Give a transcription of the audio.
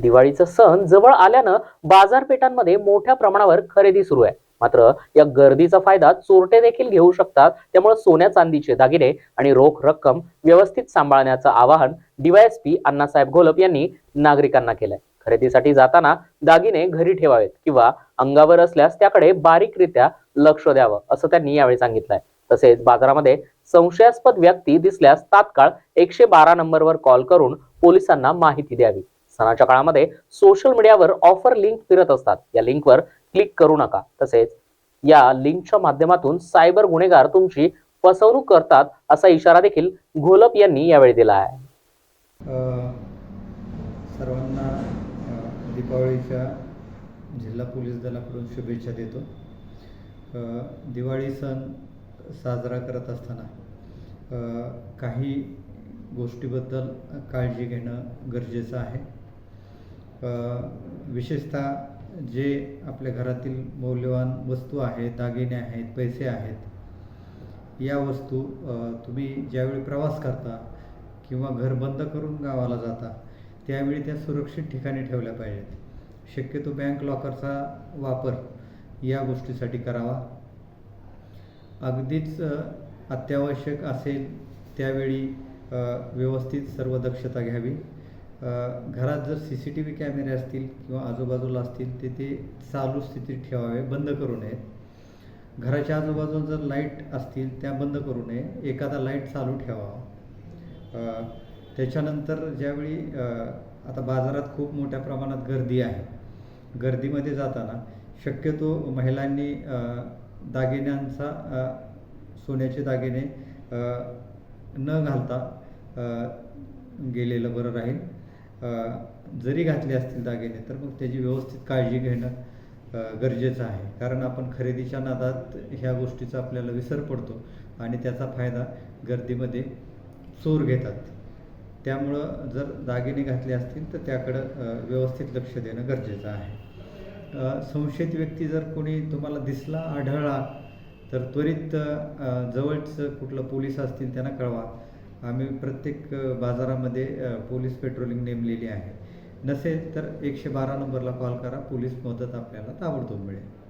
दिवाळीचा सण जवळ आल्यानं बाजारपेठांमध्ये मोठ्या प्रमाणावर खरेदी सुरू आहे. मात्र या गर्दीचा फायदा चोरटे देखील घेऊ शकतात त्यामुळे सोन्या चांदीचे दागिने आणि रोख रक्कम व्यवस्थित सांभाळण्याचं आवाहन डीवायएसपी अण्णासाहेब घोलप यांनी नागरिकांना केलंय. खरेदीसाठी जाताना दागिने घरी ठेवावेत किंवा अंगावर असल्यास त्याकडे बारीकरित्या लक्ष द्यावं असं त्यांनी यावेळी सांगितलंय. तसेच बाजारामध्ये संशयास्पद व्यक्ती दिसल्यास तात्काळ एकशे बारा नंबरवर कॉल करून पोलिसांना माहिती द्यावी. सणाच्या काळामध्ये सोशल मीडियावर ऑफर लिंक फिरत असतात. या लिंकवर क्लिक करू नका. तसेच या लिंकच्या माध्यमातून सायबर गुन्हेगार तुमची फसवणूक करतात असा इशारा देखील घोलप यांनी यावेळी दिला आहे. सर्वांना दीपावळीच्या जिल्हा पोलीस दलाकडून शुभेच्छा देतो. दिवाळी सण साजरा करत असताना काही गोष्टीबद्दल काळजी घेणं गरजेचं आहे. विशेषतः जे आपल्या घरातील मौल्यवान वस्तू आहेत दागिने आहेत पैसे आहेत या वस्तू तुम्ही ज्यावेळी प्रवास करता किंवा घर बंद करून गावाला जाता त्यावेळी त्या सुरक्षित ठिकाणी ठेवल्या पाहिजेत. शक्यतो बँक लॉकरचा वापर या गोष्टीसाठी करावा. अगदीच अत्यावश्यक असेल त्यावेळी व्यवस्थित सर्व दक्षता घ्यावी. घरात जर सी सी टी व्ही कॅमेरे असतील किंवा आजूबाजूला असतील ते ते चालू स्थितीत ठेवावे बंद करू नयेत. घराच्या आजूबाजूला जर लाइट असतील त्या बंद करू नये. एखादा लाइट चालू ठेवावा त्याच्यानंतर ज्यावेळी आता बाजारात खूप मोठ्या प्रमाणात गर्दी आहे. गर्दीमध्ये जाताना शक्यतो महिलांनी दागिन्यांचा सोन्याचे दागिने न घालता गेलेलं बरं राहील. जरी घातले असतील दागिने तर मग त्याची व्यवस्थित काळजी घेणं गरजेचं आहे. कारण आपण खरेदीच्या नादात ह्या गोष्टीचा आपल्याला विसर पडतो आणि त्याचा फायदा गर्दीमध्ये चोर घेतात. त्यामुळं जर दागिने घातले असतील तर त्याकडं व्यवस्थित लक्ष देणं गरजेचं आहे. संशयित व्यक्ती जर कोणी तुम्हाला दिसला आढळला तर त्वरित जवळचं कुठलं पोलीस असतील त्यांना कळवा. आम्ही प्रत्येक बाजारामध्ये पोलीस पेट्रोलिंग नेमलेली आहे. नसेल तर एकशे बारा नंबरला कॉल करा पोलीस मदत आपल्याला ताबडतोब मिळेल.